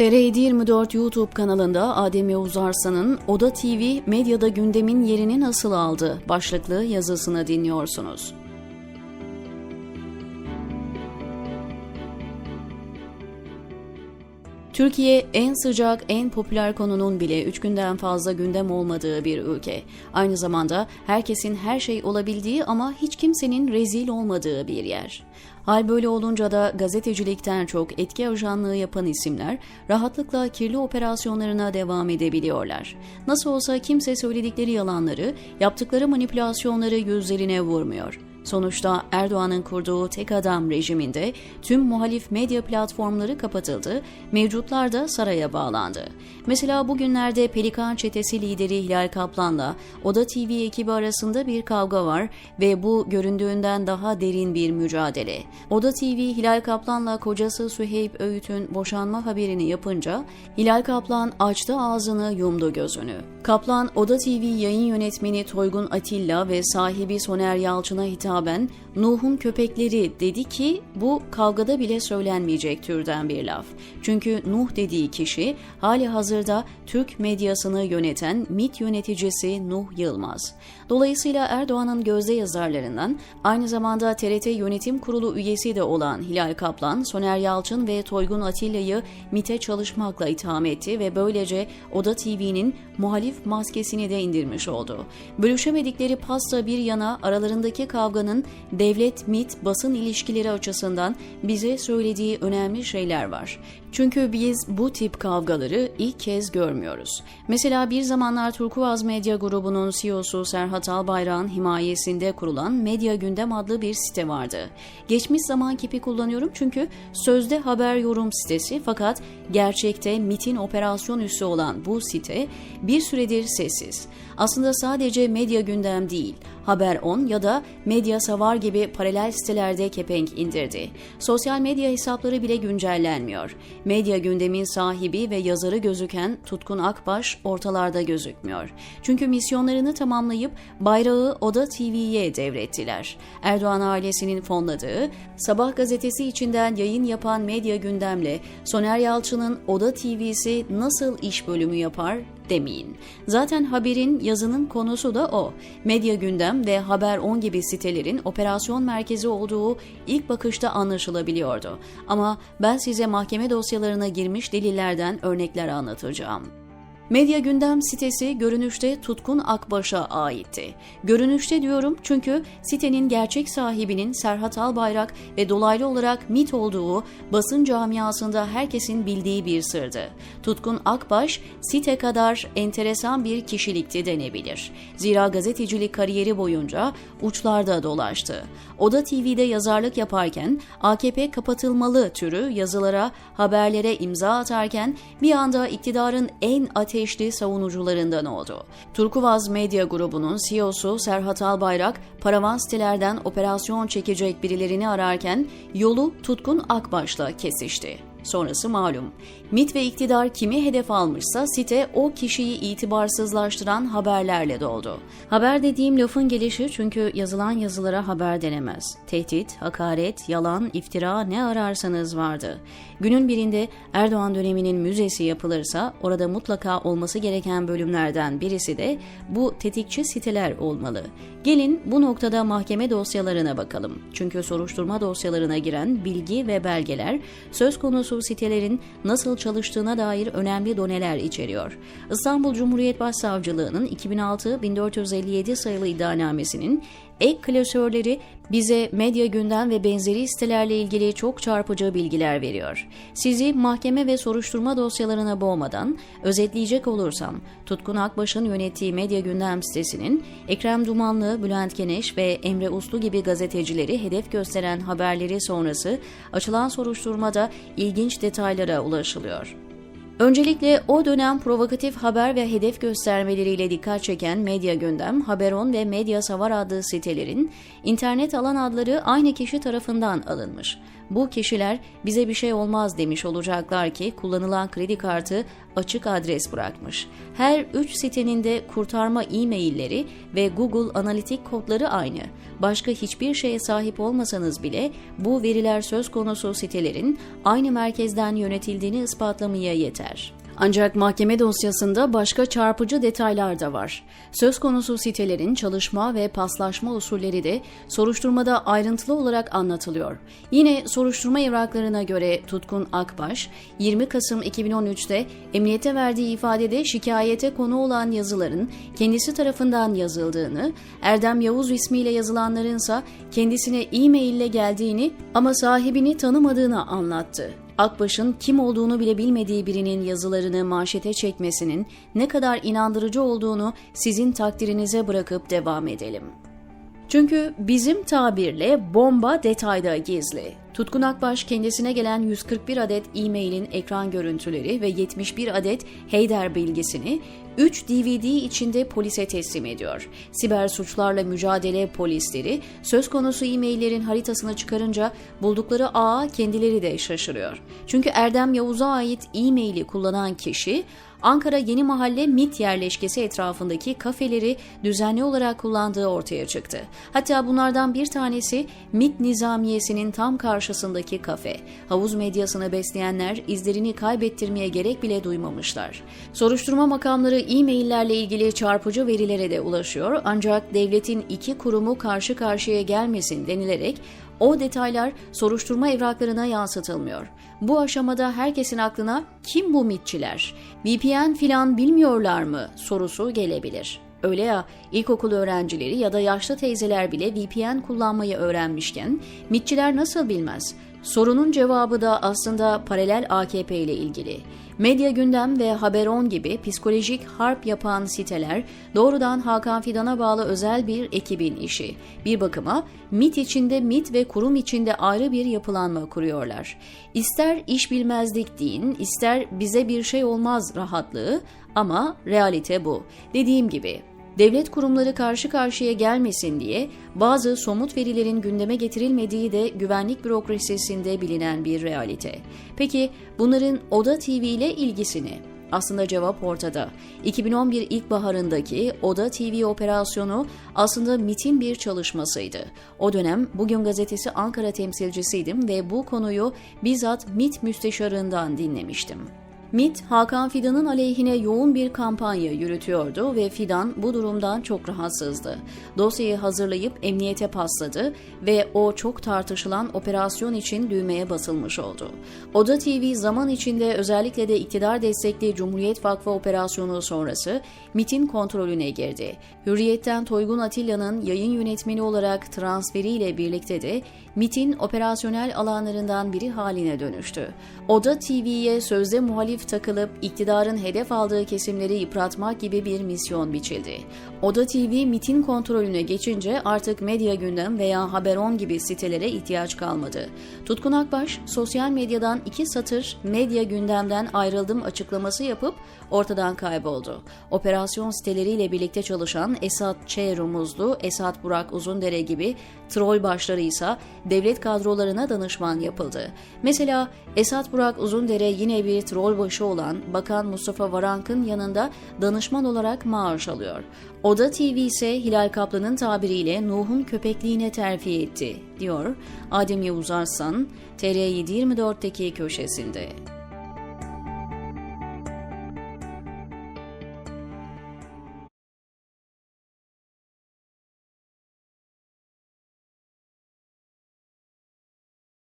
TR724 YouTube kanalında Adem Yavuz Arslan'ın Oda TV medyada gündemin yerini nasıl aldı başlıklı yazısını dinliyorsunuz. Türkiye en sıcak, en popüler konunun bile 3 günden fazla gündem olmadığı bir ülke. Aynı zamanda herkesin her şey olabildiği ama hiç kimsenin rezil olmadığı bir yer. Hal böyle olunca da gazetecilikten çok etki ajanlığı yapan isimler rahatlıkla kirli operasyonlarına devam edebiliyorlar. Nasıl olsa kimse söyledikleri yalanları, yaptıkları manipülasyonları yüzlerine vurmuyor. Sonuçta Erdoğan'ın kurduğu tek adam rejiminde tüm muhalif medya platformları kapatıldı, mevcutlar da saraya bağlandı. Mesela bugünlerde Pelikan çetesi lideri Hilal Kaplan'la Oda TV ekibi arasında bir kavga var ve bu göründüğünden daha derin bir mücadele. Oda TV Hilal Kaplan'la kocası Süheyb Öğüt'ün boşanma haberini yapınca Hilal Kaplan açtı ağzını yumdu gözünü. Kaplan Oda TV yayın yönetmeni Toygun Atilla ve sahibi Soner Yalçın'a hitaben Nuh'un köpekleri dedi ki bu kavgada bile söylenmeyecek türden bir laf. Çünkü Nuh dediği kişi hali hazırda Türk medyasını yöneten MIT yöneticisi Nuh Yılmaz. Dolayısıyla Erdoğan'ın gözde yazarlarından aynı zamanda TRT Yönetim Kurulu üyesi de olan Hilal Kaplan, Soner Yalçın ve Toygun Atilla'yı MIT'e çalışmakla itham etti ve böylece Oda TV'nin muhalif maskesini de indirmiş oldu. Bölüşemedikleri pasta bir yana aralarındaki kavganın devlet-MIT basın ilişkileri açısından bize söylediği önemli şeyler var. Çünkü biz bu tip kavgaları ilk kez görmüyoruz. Mesela bir zamanlar Turkuaz Medya grubunun CEO'su Serhat Albayrak'ın himayesinde kurulan Medya Gündem adlı bir site vardı. Geçmiş zaman kipi kullanıyorum çünkü sözde haber yorum sitesi fakat gerçekte MIT'in operasyon üssü olan bu site bir süredir sessiz. Aslında sadece medya gündem değil, Haber 10 ya da Medya Savar gibi paralel sitelerde kepenk indirdi. Sosyal medya hesapları bile güncellenmiyor. Medya gündemin sahibi ve yazarı gözüken Tutkun Akbaş ortalarda gözükmüyor. Çünkü misyonlarını tamamlayıp bayrağı Oda TV'ye devrettiler. Erdoğan ailesinin fonladığı, Sabah gazetesi içinden yayın yapan Medya Gündem'le Soner Yalçın'ın Oda TV'si nasıl iş bölümü yapar demeyin. Zaten haberin yazının konusu da o. Medya Gündem ve Haber 10 gibi sitelerin operasyon merkezi olduğu ilk bakışta anlaşılabiliyordu. Ama ben size mahkeme dosyalarına girmiş delillerden örnekler anlatacağım. Medya Gündem sitesi görünüşte Tutkun Akbaş'a aitti. Görünüşte diyorum çünkü sitenin gerçek sahibinin Serhat Albayrak ve dolaylı olarak MIT olduğu basın camiasında herkesin bildiği bir sırdı. Tutkun Akbaş site kadar enteresan bir kişilikti denebilir. Zira gazetecilik kariyeri boyunca uçlarda dolaştı. Oda TV'de yazarlık yaparken AKP kapatılmalı türü yazılara, haberlere imza atarken bir anda iktidarın en ateşli ateşli savunucularından oldu. Turkuvaz Medya Grubu'nun CEO'su Serhat Albayrak, paravan sitelerden operasyon çekecek birilerini ararken yolu Tutkun Akbaş'la kesişti. Sonrası malum. MIT ve iktidar kimi hedef almışsa site o kişiyi itibarsızlaştıran haberlerle doldu. Haber dediğim lafın gelişi çünkü yazılan yazılara haber denemez. Tehdit, hakaret, yalan, iftira ne ararsanız vardı. Günün birinde Erdoğan döneminin müzesi yapılırsa orada mutlaka olması gereken bölümlerden birisi de bu tetikçi siteler olmalı. Gelin bu noktada mahkeme dosyalarına bakalım. Çünkü soruşturma dosyalarına giren bilgi ve belgeler söz konusu sitelerin nasıl çalıştığına dair önemli doneler içeriyor. İstanbul Cumhuriyet Başsavcılığı'nın 2006-1457 sayılı iddianamesinin ek klasörleri bize medya gündem ve benzeri sitelerle ilgili çok çarpıcı bilgiler veriyor. Sizi mahkeme ve soruşturma dosyalarına boğmadan özetleyecek olursam, Tutkun Akbaş'ın yönettiği medya gündem sitesinin Ekrem Dumanlı, Bülent Keneş ve Emre Uslu gibi gazetecileri hedef gösteren haberleri sonrası açılan soruşturmada ilginç detaylara ulaşılıyor. Öncelikle o dönem provokatif haber ve hedef göstermeleriyle dikkat çeken Medya Gündem, Haberon ve Medya Savar adlı sitelerin internet alan adları aynı kişi tarafından alınmış. Bu kişiler bize bir şey olmaz demiş olacaklar ki kullanılan kredi kartı açık adres bırakmış. Her üç sitenin de kurtarma e-mailleri ve Google analitik kodları aynı. Başka hiçbir şeye sahip olmasanız bile bu veriler söz konusu sitelerin aynı merkezden yönetildiğini ispatlamaya yeter. Ancak mahkeme dosyasında başka çarpıcı detaylar da var. Söz konusu sitelerin çalışma ve paslaşma usulleri de soruşturmada ayrıntılı olarak anlatılıyor. Yine soruşturma evraklarına göre Tutkun Akbaş, 20 Kasım 2013'te emniyete verdiği ifadede şikayete konu olan yazıların kendisi tarafından yazıldığını, Erdem Yavuz ismiyle yazılanlarınsa kendisine e-mail ile geldiğini ama sahibini tanımadığını anlattı. Akbaş'ın kim olduğunu bile bilmediği birinin yazılarını manşete çekmesinin ne kadar inandırıcı olduğunu sizin takdirinize bırakıp devam edelim. Çünkü bizim tabirle bomba detayda gizli. Tutkun Akbaş kendisine gelen 141 adet e-mailin ekran görüntüleri ve 71 adet Heyder bilgisini 3 DVD içinde polise teslim ediyor. Siber suçlarla mücadele polisleri söz konusu e-maillerin haritasını çıkarınca buldukları ağa kendileri de şaşırıyor. Çünkü Erdem Yavuz'a ait e-maili kullanan kişi Ankara Yeni Mahalle MIT yerleşkesi etrafındaki kafeleri düzenli olarak kullandığı ortaya çıktı. Hatta bunlardan bir tanesi MIT Nizamiyesi'nin tam karşısındaki kafe. Havuz medyasını besleyenler izlerini kaybettirmeye gerek bile duymamışlar. Soruşturma makamları e-maillerle ilgili çarpıcı verilere de ulaşıyor ancak devletin iki kurumu karşı karşıya gelmesin denilerek o detaylar soruşturma evraklarına yansıtılmıyor. Bu aşamada herkesin aklına kim bu mitçiler, VPN filan bilmiyorlar mı sorusu gelebilir. Öyle ya ilkokul öğrencileri ya da yaşlı teyzeler bile VPN kullanmayı öğrenmişken mitçiler nasıl bilmez? Sorunun cevabı da aslında paralel AKP ile ilgili. Medya Gündem ve Haberon gibi psikolojik harp yapan siteler doğrudan Hakan Fidan'a bağlı özel bir ekibin işi. Bir bakıma MIT içinde MIT ve kurum içinde ayrı bir yapılanma kuruyorlar. İster iş bilmezlik deyin, ister bize bir şey olmaz rahatlığı ama realite bu. Dediğim gibi Devlet kurumları karşı karşıya gelmesin diye bazı somut verilerin gündeme getirilmediği de güvenlik bürokrasisinde bilinen bir realite. Peki bunların Oda TV ile ilgisini? Aslında cevap ortada. 2011 ilkbaharındaki Oda TV operasyonu aslında MIT'in bir çalışmasıydı. O dönem Bugün Gazetesi Ankara temsilcisiydim ve bu konuyu bizzat MIT müsteşarından dinlemiştim. MIT, Hakan Fidan'ın aleyhine yoğun bir kampanya yürütüyordu ve Fidan bu durumdan çok rahatsızdı. Dosyayı hazırlayıp emniyete pasladı ve o çok tartışılan operasyon için düğmeye basılmış oldu. Oda TV zaman içinde özellikle de iktidar destekli Cumhuriyet Vakfı operasyonu sonrası MIT'in kontrolüne girdi. Hürriyet'ten Toygun Atilla'nın yayın yönetmeni olarak transferiyle birlikte de MIT'in operasyonel alanlarından biri haline dönüştü. Oda TV'ye sözde muhalif takılıp iktidarın hedef aldığı kesimleri yıpratmak gibi bir misyon biçildi. Oda TV MIT'in kontrolüne geçince artık medya gündem veya Haberon gibi sitelere ihtiyaç kalmadı. Tutkun Akbaş sosyal medyadan iki satır medya gündemden ayrıldım açıklaması yapıp ortadan kayboldu. Operasyon siteleriyle birlikte çalışan Esat Ç. Rumuzlu, Esat Burak Uzundere gibi troll başları ise devlet kadrolarına danışman yapıldı. Mesela Esat Burak Uzundere yine bir troll başı olan Bakan Mustafa Varank'ın yanında danışman olarak maaş alıyor. Oda TV ise Hilal Kaplan'ın tabiriyle Nuh'un köpekliğine terfi etti, diyor Adem Yavuz Arslan, TR724'teki köşesinde.